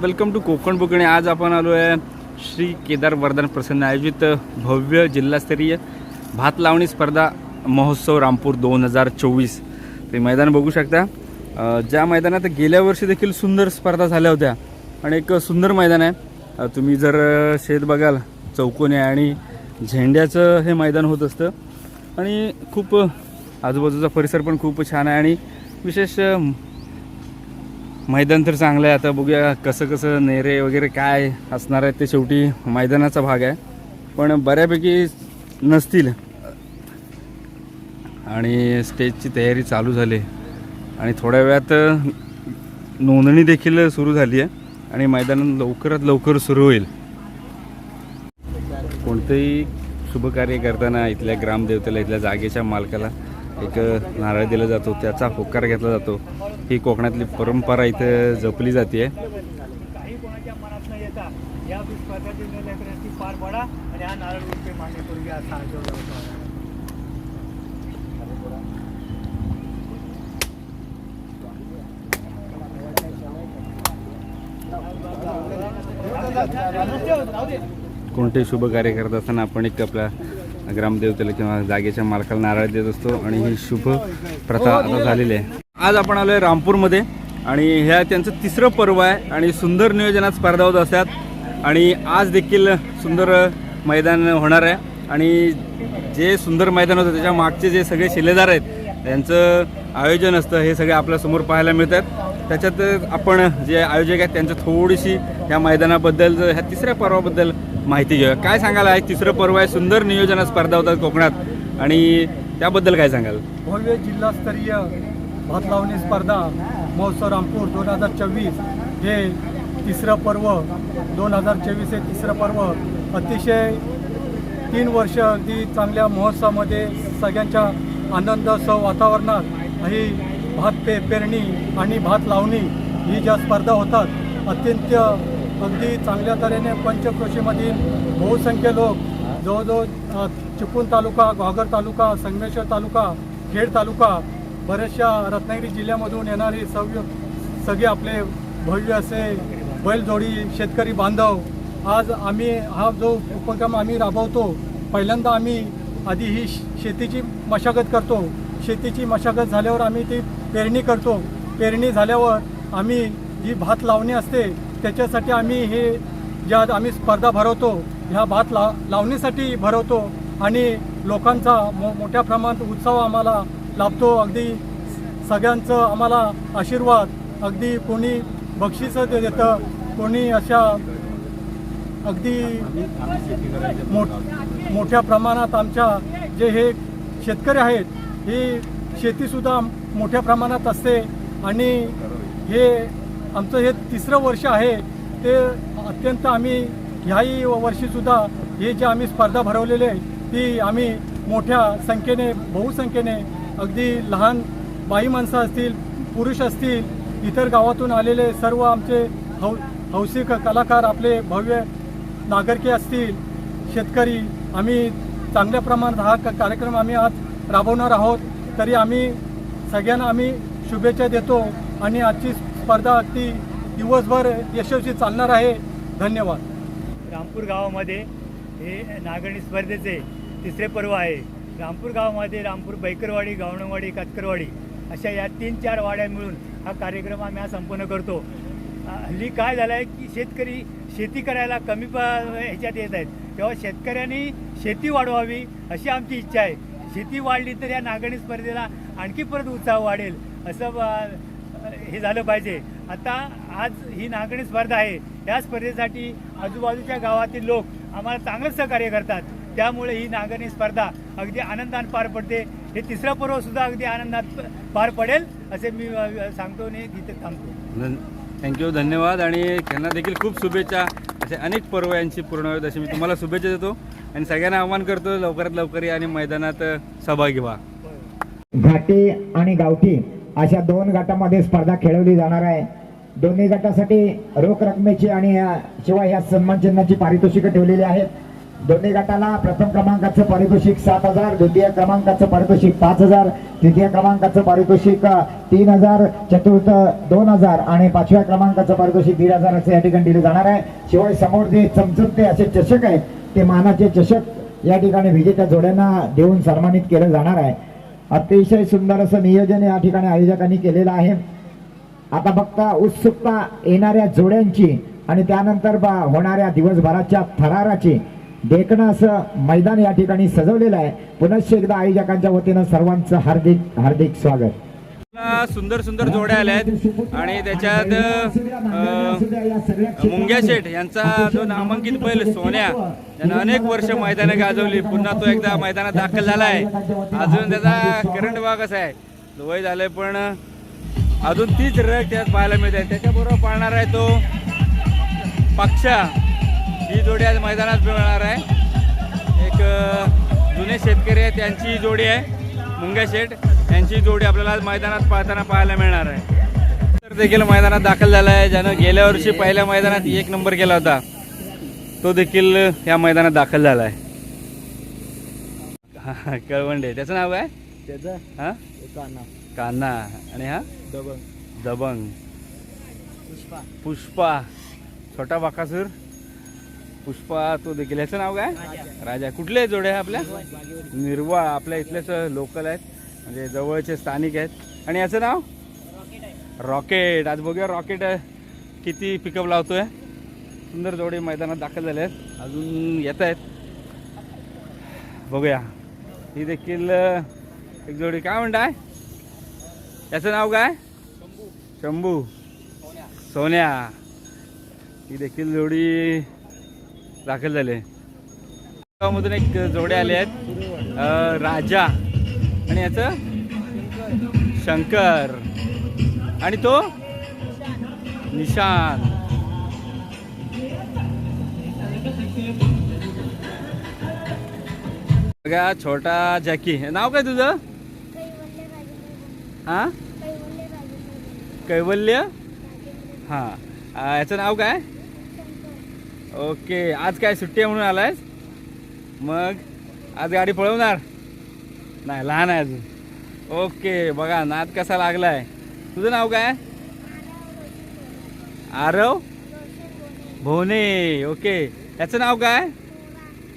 Welcome to Konkan बुकणे आज आपण आलो आहे श्री केदार वरदान प्रसन्न आयोजित भव्य जिल्हास्तरीय भात लावणी स्पर्धा महोत्सव रामपूर दोन हजार चोवीस. ते मैदान बघू शकता. ज्या मैदानात गेल्या वर्षी देखील सुंदर स्पर्धा झाल्या होत्या आणि एक सुंदर मैदान आहे. तुम्ही जर शेत बघाल चौकोनी आहे आणि झेंड्याचं हे मैदान होत असतं. आणि खूप आजूबाजूचा परिसर पण खूप छान आहे आणि विशेष मैदान तर चांगलं आहे. आता बघूया कसं कसं नेरे वगैरे काय असणार आहे ते शेवटी मैदानाचा भाग आहे. पण बऱ्यापैकी नसतील. आणि स्टेजची तयारी चालू झाली. आणि थोड्या वेळात नोंदणी देखील सुरू झाली आहे. आणि मैदान लवकरात लवकर सुरू होईल. कोणतंही शुभकार्य करताना इथल्या ग्रामदेवतेला इथल्या जागेच्या मालकाला एक नारळ दिला जातो त्याचा होकार घेतला जातो. ही कोकणातली परंपरा इथं जपली जाते कोणते शुभ कार्य करत असताना आपण एक आपला ग्रामदेवतेला किंवा जागेच्या मालकाला नारळ देत असतो आणि ही शुभ प्रथा आता झालेली आहे. आज आपण आलो आहे रामपूरमध्ये आणि ह्या त्यांचं तिसरं पर्व आहे आणि सुंदर नियोजनात स्पर्धा होत असतात. आणि आज देखील सुंदर मैदान होणार आहे. आणि जे सुंदर मैदान होतं त्याच्या मागचे जे सगळे शिलेदार आहेत त्यांचं आयोजन असतं हे सगळे आपल्यासमोर पाहायला मिळतात. त्याच्यात आपण जे आयोजक आहेत त्यांचं थोडीशी या मैदानाबद्दल ह्या तिसऱ्या पर्वाबद्दल माहिती घेऊया. काय सांगाल? आहे तिसरं पर्व आहे. सुंदर नियोजनात स्पर्धा होतात कोकणात. आणि त्याबद्दल काय सांगाल? भव्य जिल्हास्तरीय भात लावणी स्पर्धा महोत्सव रामपूर दोन हजार चोवीस. हे तिसरं पर्व दोन हजार चोवीस हे तिसरं पर्व. अतिशय तीन वर्ष अगदी चांगल्या महोत्सवामध्ये सगळ्यांच्या आनंदोत्सव वातावरणात ही भात पे पेरणी आणि भात लावणी ही ज्या स्पर्धा होतात अत्यंत अगदी चांगल्या तऱ्हेने पंचक्रोशीमधील बहुसंख्य लोक जवळजवळ चिपळूण तालुका घागर तालुका संगमेश्वर तालुका खेड तालुका बऱ्याचशा रत्नागिरी जिल्ह्यामधून येणारे सव्य सगळे आपले भव्य असे बैलजोडी शेतकरी बांधव. आज आम्ही हा जो उपक्रम आम्ही राबवतो पहिल्यांदा आम्ही आधी ही श- शेतीची मशागत करतो. शेतीची मशागत झाल्यावर आम्ही ती पेरणी करतो. पेरणी झाल्यावर आम्ही जी भात लावणी असते त्याच्यासाठी आम्ही हे ज्या आम्ही स्पर्धा भरवतो ह्या भात ला लावणीसाठी भरवतो आणि लोकांचा मो मोठ्या प्रमाणात उत्सव आम्हाला लाभतो. अगदी सगळ्यांचं आम्हाला आशीर्वाद अगदी कोणी बक्षिसं दे- देतं कोणी अशा अगदी मोठ मोठ्या प्रमाणात आमच्या जे हे शेतकरी आहेत ही शेतीसुद्धा मोठ्या प्रमाणात असते आणि हे आमचं हे तिसरं वर्ष आहे ते अत्यंत आम्ही ह्याही वर्षीसुद्धा हे जे आम्ही स्पर्धा भरवलेली आहे ती आम्ही मोठ्या संख्येने बहुसंख्येने अगदी लहान बाई माणसं असतील पुरुष असतील इतर गावातून आलेले सर्व आमचे हौ हौसी कलाकार आपले भव्य नागरिके असतील शेतकरी आम्ही चांगल्या प्रमाणात हा क- कार्यक्रम आम्ही आज राबवणार आहोत तरी आम्ही सगळ्यांना आम्ही शुभेच्छा देतो आणि आजची स्पर्धा अगदी दिवसभर यशस्वी चालणार आहे. धन्यवाद. रामपूर गावामध्ये हे नागरणी स्पर्धेचे तिसरे पर्व आहे. रामपूर गावामध्ये रामपूर बैकरवाडी गावणवाडी कातकरवाडी अशा या तीन चार वाड्या मिळून हा कार्यक्रम आम्ही हा संपन्न करतो. हल्ली काय झालं आहे की शेतकरी शेती करायला कमी प ह्याच्यात येत आहेत. तेव्हा शेतकऱ्यांनी शेती वाढवावी अशी आमची इच्छा आहे. शेती वाढली तर या नागरणी स्पर्धेला आणखी परत उत्साह वाढेल असं हे झालं पाहिजे. आता आज ही नागरिक स्पर्धा आहे. या स्पर्धेसाठी आजूबाजूच्या गावातील लोक आम्हाला चांगलं सहकार्य करतात. त्यामुळे ही नागरिक स्पर्धा अगदी आनंदात पार पडते. हे तिसरं पर्व सुद्धा अगदी आनंदात पार पडेल असे मी सांगतो आणि तिथे थांबतो. थँक्यू धन्यवाद. आणि त्यांना देखील खूप शुभेच्छा. असे अनेक पर्व यांची पूर्ण होत अशी मी तुम्हाला शुभेच्छा देतो. आणि सगळ्यांना आवाहन करतो लवकरात लवकर या आणि मैदानात सहभागी व्हा. घाटी आणि गावठी अशा दोन गटामध्ये स्पर्धा खेळवली जाणार आहे. दोन्ही गटासाठी रोख रकमेची आणि या- शिवाय या सन्मान चिन्हाची पारितोषिकं ठेवलेली आहेत. दोन्ही गटाला प्रथम क्रमांकाचं पारितोषिक सात हजार द्वितीय क्रमांकाचं पारितोषिक पाच हजार तृतीय क्रमांकाचं पारितोषिक तीन हजार चतुर्थ दोन हजार आणि पाचव्या क्रमांकाचं पारितोषिक दीड हजार असं या ठिकाणी दिलं जाणार आहे. शिवाय समोर जे चमचमते असे चषक आहेत ते मानाचे चषक या ठिकाणी विजेत्या जोड्यांना देऊन सन्मानित केलं जाणार आहे. अतिशय सुंदर असं नियोजन या ठिकाणी आयोजकांनी केलेलं आहे. आता फक्त उत्सुकता येणाऱ्या जोड्यांची आणि त्यानंतर बा होणाऱ्या दिवसभराच्या थराराची देखणं असं मैदान या ठिकाणी सजवलेलं आहे. पुनश्च एकदा आयोजकांच्या वतीनं सर्वांचं हार्दिक हार्दिक स्वागत. सुंदर सुंदर जोड्या आल्या आहेत. आणि त्याच्यात मुंग्या शेठ यांचा जो नामांकित बैल सोन्या त्यानं अनेक वर्ष मैदानं गाजवली. पुन्हा तो एकदा मैदानात दाखल झाला आहे. अजून त्याचा करंट भाग असा आहे. वय झालंय पण अजून तीच रग त्यात पाहायला मिळते. त्याच्याबरोबर पाळणार आहे तो पक्षा. ही जोडी आज मैदानात मिळणार आहे. एक जुने शेतकरी आहेत त्यांची जोडी आहे. मुंग्या शेठ. यांची जोडी आपल्याला आज मैदानात पाहताना पाहायला मिळणार आहे. तर देखील मैदानात दाखल झाला आहे. ज्यानं गेल्या वर्षी पहिल्या मैदानात एक नंबर केला होता तो देखील या मैदानात दाखल झाला आहे. हा, कळवंडे. त्याचं नाव काय? त्याचा? हा? कान्हा. आणि हा? दबंग. दबंग. पुष्पा. पुष्पा. छोटा बाकासूर. पुष्पा तो देखील. ह्याचं नाव काय? राजा. कुठले जोडे आहे आपल्या निर्वाळ आपल्या इथलेच लोकल आहेत. म्हणजे जवळचे स्थानिक आहेत. आणि याचं नाव? रॉकेट. आज बघूया रॉकेट किती पिकअप लावतोय. सुंदर जोडे मैदानात दाखल झाले आहेत. अजून येत आहेत. बघूया. ही देखील एक जोडी. काय म्हणताय? याचं नाव काय? शंभू. सोन्या. ही देखील जोडी दाखल झाले. मधून एक जोडे आले आहेत. राजा. आणि याचं? शंकर. आणि तो? निशान. बघा छोटा जॅकी. नाव काय तुझं? हा? कैवल्य? हा. याचं नाव काय? ओके. आज काय सुट्टी आहे म्हणून आलायस? मग? आज गाडी पळवणार? नाही लहान आहे अजून. ओके बघा नाद कसा लागलाय? तुझं नाव काय? आरव? भोने ओके. याचं नाव काय?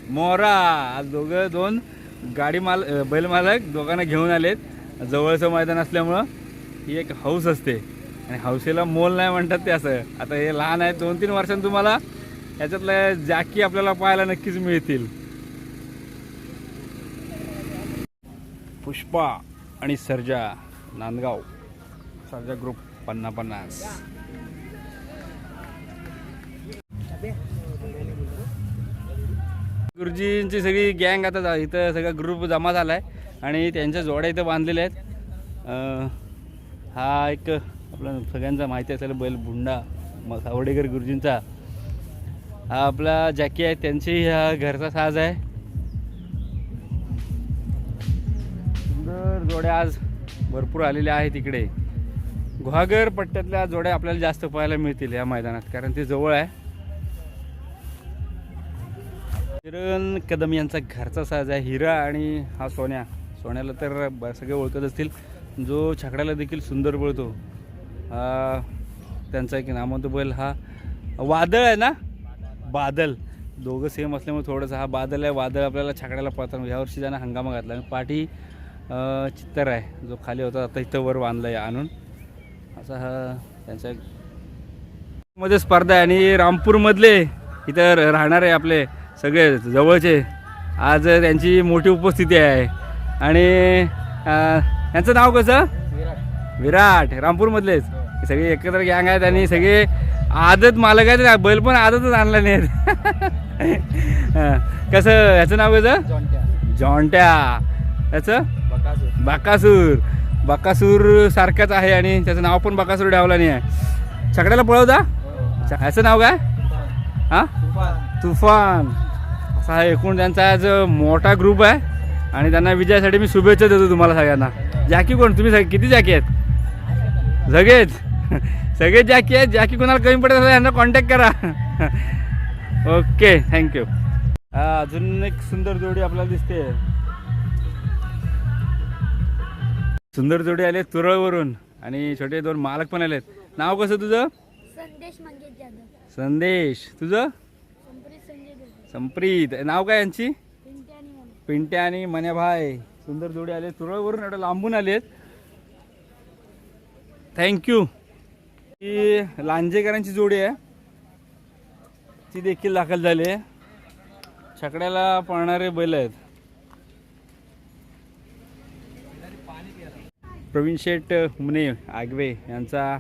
मोरा. आज दोघं दोन गाडी माल बैल मालक दोघांना घेऊन आलेत. जवळचं मैदान असल्यामुळं ही एक हौस असते. आणि हौसेला मोल नाही म्हणतात ते असं. आता हे लहान आहे दोन तीन वर्षांनी तुम्हाला याच्यातल्या जॅकी आपल्याला पाहायला नक्कीच मिळतील. पुष्पा आणि सर्जा नांदगाव. सर्जा ग्रुप पन्ना पन्नास गुरुजींची सगळी गँग आता जा- इथं सगळा ग्रुप जमा झाला आहे आणि त्यांच्या जोड्या इथं बांधलेल्या आहेत. हा एक आपला सगळ्यांचा माहिती असलेला बैल बुंडा म सावडेकर गुरुजींचा. हा आपला जॅकी आहे त्यांची हा घरचा साज आहे. तर जोड्या आज भरपूर आलेल्या आहेत इकडे. गुहागर पट्ट्यातल्या जोड्या आपल्याला जास्त पाहायला मिळतील या मैदानात कारण ते जवळ आहे. किरण कदम यांचा घरचा साज आहे हिरा आणि हा सोन्या. सोन्याला तर ब- सगळे ओळखत असतील. जो छकड्याला देखील सुंदर बोलतो. हा त्यांचा एक नामवंत बैल हा वादळ आहे ना? बादल. दोघं सेम असल्यामुळे थोडंसं हा बादल आहे. वादळ आपल्याला छकड्याला पळताना यावर्षी त्यांना हंगामा घातला. आणि पाठी चित्तर आहे. जो खाली होता आता इथं वर बांधला आहे आणून. असा हा त्यांचा मध्ये स्पर्धा आहे आणि रामपूरमधले इथं राहणारे आपले सगळे जवळचे. आज त्यांची मोठी उपस्थिती आहे. आणि यांचं नाव कसं? विराट. रामपूरमधलेच. हे. सगळे एकत्र गँग आहेत आणि सगळे आदत मालक आहेत. बैल पण आदतच आणला नाही कसं ह्याचं नाव कसं? जॉन्ट्या. याचं? बाकासूर. बाकासूर. सारखाच आहे आणि त्याचं नाव पण बाकासूर ठेवला नाही आहे. छकड्याला पळवता? ह्याचं नाव काय? हा? तुफान. असा हा एकूण त्यांचा आज मोठा ग्रुप आहे. आणि त्यांना विजयासाठी मी शुभेच्छा देतो तुम्हाला सगळ्यांना. जॅकी कोण? तुम्ही सग किती जॅकी आहेत? सगळेच सगळेच जॅकी आहेत. जॅकी कोणाला कमी पडत असेल यांना कॉन्टॅक्ट करा. ओके थँक्यू हा अजून एक सुंदर जोडी आपल्याला दिसते. सुंदर जोडी आले तुरळवरून. आणि छोटे दोन मालक पण आलेत. नाव कसं तुझं? संदेश मंगेश जाधव. संदेश. तुझं? संप्रीत नाव काय यांची? पिंट्या आणि मन्याभाई सुंदर जोडी आले तुरळवरून एवढं लांबून आलेत. थँक्यू ही लांजेकरांची जोडी आहे. ती देखील दाखल झाली आहे. छकड्याला पळणारे बैल आहेत. प्रवीण शेठ हुमने आगवे यांचा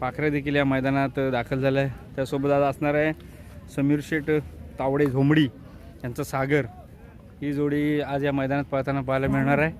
पाखरे देखील या मैदानात दाखल झाला आहे. त्यासोबत आज असणार आहे समीर शेठ तावडे झोंबडी यांचा सागर. ही जोडी आज या मैदानात पळताना पाहायला मिळणार आहे.